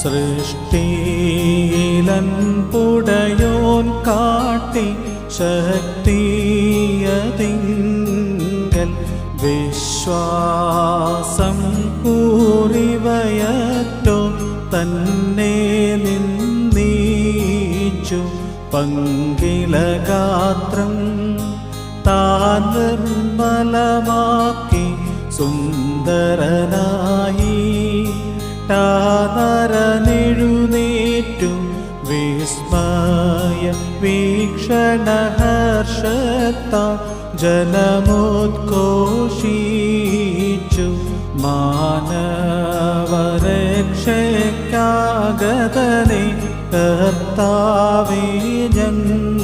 സൃഷ്ടിയിലൻ പുടയോൻ കാട്ടി ശക്തിയതിങ്കൽ വിശ്വാസം കൂറിവയറ്റോ തന്നെ നിന്നീച്ചു പങ്കിലഗാത്രം താൻ നിർമ്മലമാക്കി സുന്ദരനായി താനരനെഴുന്നേറ്റു വിസ്മയ വീക്ഷണഹർഷത്ത ജനമുദ്ഘോഷിച്ചു മാനവരക്ഷയ്ക്കാഗതനെ കർത്താവേ ഞങ്ങൾ